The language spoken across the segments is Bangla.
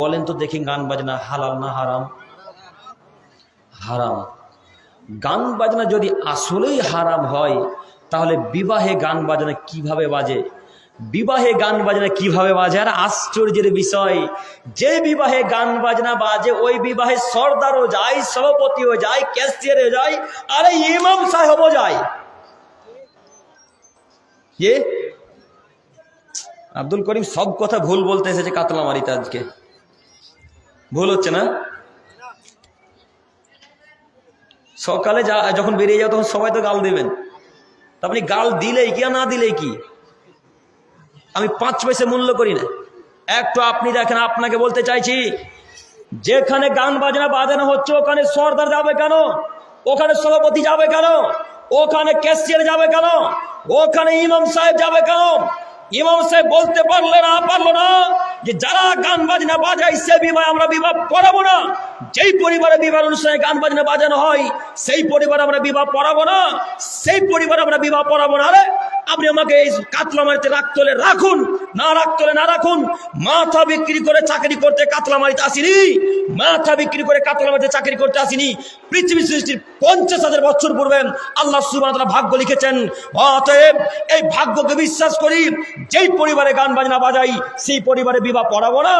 বলেন তো দেখি গান বাজনা হালাল না হারাম? হারাম। গান বাজনা যদি আসলেই হারাম হয়, তাহলে বিবাহে গান বাজনা কীভাবে বাজে? বিবাহে গান বাজনা কীভাবে বাজে? আর আশ্চর্যের বিষয়। যে বিবাহে গান বাজনা বাজে, ওই বিবাহে সর্দারও যায়, সভাপতিও যায়, ক্যাশিয়ারও যায়, আরে ইমাম সাহেবও যায়। আব্দুল করিম সব কথা ভুল বলতে এসেছে কাতলামারিতে আজকে। ভুল হচ্ছে না? সকালে যা, যখন বেরিয়ে যাও তখন সবাই তো গাল দেবেন। আপনি গাল দিলেই কি আর না দিলেই কি? আমি পাঁচ পয়সা মূল্য করি না। একটু আপনি দেখেন, আপনাকে বলতে চাইছি, যেখানে গান বাজনা বাজানো হচ্ছে, ওখানে সর্দার যাবে কেন? ওখানে সভাপতি যাবে কেন? ওখানে ক্যাশিয়ার যাবে কেন? ওখানে ইমাম সাহেব যাবে কেন? ইমাম সাহেব বলতে পারলে না, পারল না। যে যারা গান বাজনা বাজায়, সে বিবাহ আমরা বিবাহ পড়াবো না। যেই পরিবারে বিবাহ অনুষ্ঠানে গান বাজনা বাজানো হয়, সেই পরিবারে আমরা বিবাহ পড়াবো না। সেই পরিবারে আমরা বিবাহ পড়াবো না। আরে, আপনি আমাকে এই কাতলা মারিতে রাখতে হলে রাখুন। না রাখতে হলে না রাখুন। মাথা বিক্রি করে চাকরি করতে কাতলা মারিতে আসিনি। মাথা বিক্রি করে কাতলা মারিতে চাকরি করতে আসিনি। পৃথিবী সৃষ্টির পঞ্চাশ হাজার বছর পূর্বে আল্লাহ সুবাহ ভাগ্য লিখেছেন, অতএব এই ভাগ্যকে বিশ্বাস করি, যেই পরিবারে গান বাজনা বাজাই, সেই পরিবারে বিবাহ পড়াবো না।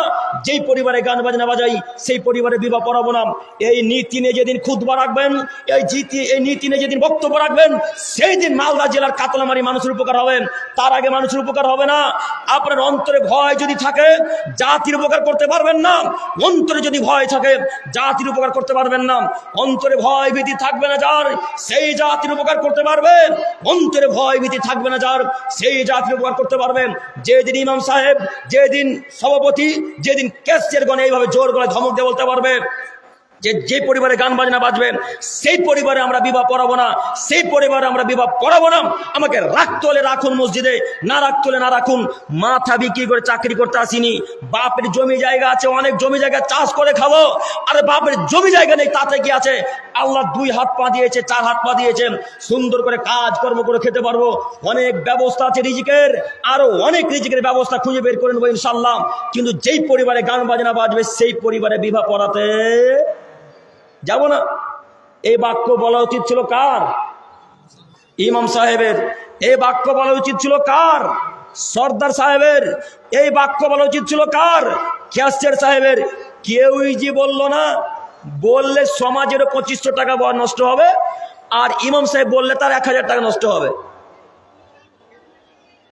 যেই পরিবারে গান বাজনা বাজাই, সেই পরিবারে বিবাহ পড়াবো না। এই নীতি নিয়ে যেদিন খুদবা রাখবেন, এই জিতি, এই নীতি নিয়ে যেদিন বক্তব্য রাখবেন, সেই দিন মালদা জেলার কাতলামারি মানুষের উপকার হবেন তার আগে মানুষের উপকার হবে না। আপনার অন্তরে ভয় যদি থাকে, জাতির উপকার করতে পারবেন না। অন্তরে যদি ভয় থাকে, জাতির উপকার করতে পারবেন না। অন্তরে ভয় ভীতি থাকবে না যার, সেই জাতির উপকার করতে পারবেন অন্তরে ভয় ভীতি থাকবে না যার, সেই জাতির উপকার করতে পারবেন যেদিন ইমাম সাহেব, যেদিন সভাপতি, যেদিন ক্যাশিয়ার গণে এইভাবে জোর গলায় ধমক দিয়ে বলতে পারবে যে যে পরিবারে গান বাজনা বাজবেন, সেই পরিবারে আমরা বিবাহ পড়াবো না, সেই পরিবারে আমরা বিবাহ পড়াবো না। আমাকে রাখতে হলে রাখুন মসজিদে, না রাখতে হলে না রাখুন। মাথা বিক্রি করে চাকরি করতে আসিনি। বাপের জমি জায়গা আছে, অনেক জমি জায়গা চাষ করে খাব। আরে বাপের জমি জায়গা নেই, তাতে কি আছে? আল্লাহ দুই হাত পা দিয়েছে, চার হাত পা দিয়েছেন সুন্দর করে কাজ কর্ম করে খেতে পারব। অনেক ব্যবস্থা আছে রিজিকের, আরও অনেক রিজিকের ব্যবস্থা খুঁজে বের করে নেব ইনশাল্লাহ কিন্তু যেই পরিবারে গান বাজনা বাজবে, সেই পরিবারে বিবাহ পড়াতে যাব না। এই বাক্য বলা উচিত ছিল কার? ইমাম সাহেবের। এই বাক্য বলা উচিত ছিল কার? সর্দার সাহেবের। এই বাক্য বলা উচিত ছিল কার? ক্যাশের সাহেবের। কেউই যে বলল না, বললে সমাজেরও পঁচিশশো টাকা নষ্ট হবে, আর ইমাম সাহেব বললে তার এক হাজার টাকা নষ্ট হবে।